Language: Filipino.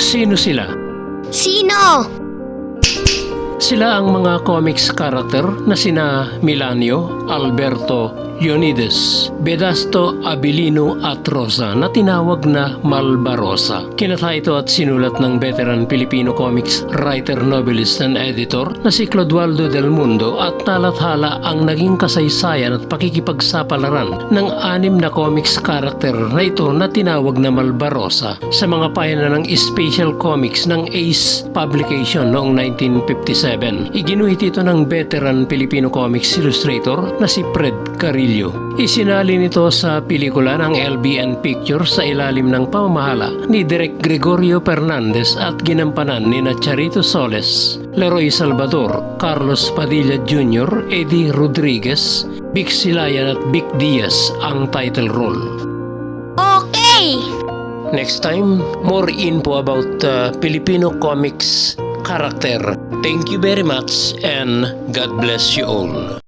Sino sila? Sino? Sila ang mga comics character na sina Milanio, Alberto, Leonidas, Bedasto, Abilino at Rosa na tinawag na Malbarosa. Kinata ito at sinulat ng veteran Filipino comics writer, novelist and editor na si Clodoaldo del Mundo at nalathala ang naging kasaysayan at pakikipagsapalaran ng anim na comics character na ito na tinawag na Malbarosa sa mga pahina ng Special Comics ng Ace Publication noong 1957. Iginuhit ito ng veteran Filipino comics illustrator na si Fred Carillo. Isinalin ito sa pelikula ng LBN Pictures sa ilalim ng pamamahala ni Direk Gregorio Fernandez at ginampanan ni Charito Soles, Leroy Salvador, Carlos Padilla Jr., Eddie Rodriguez, Vic Silayan at Vic Diaz ang title role. Okay! Next time, more info about uh, Filipino comics character. Thank you very much and God bless you all.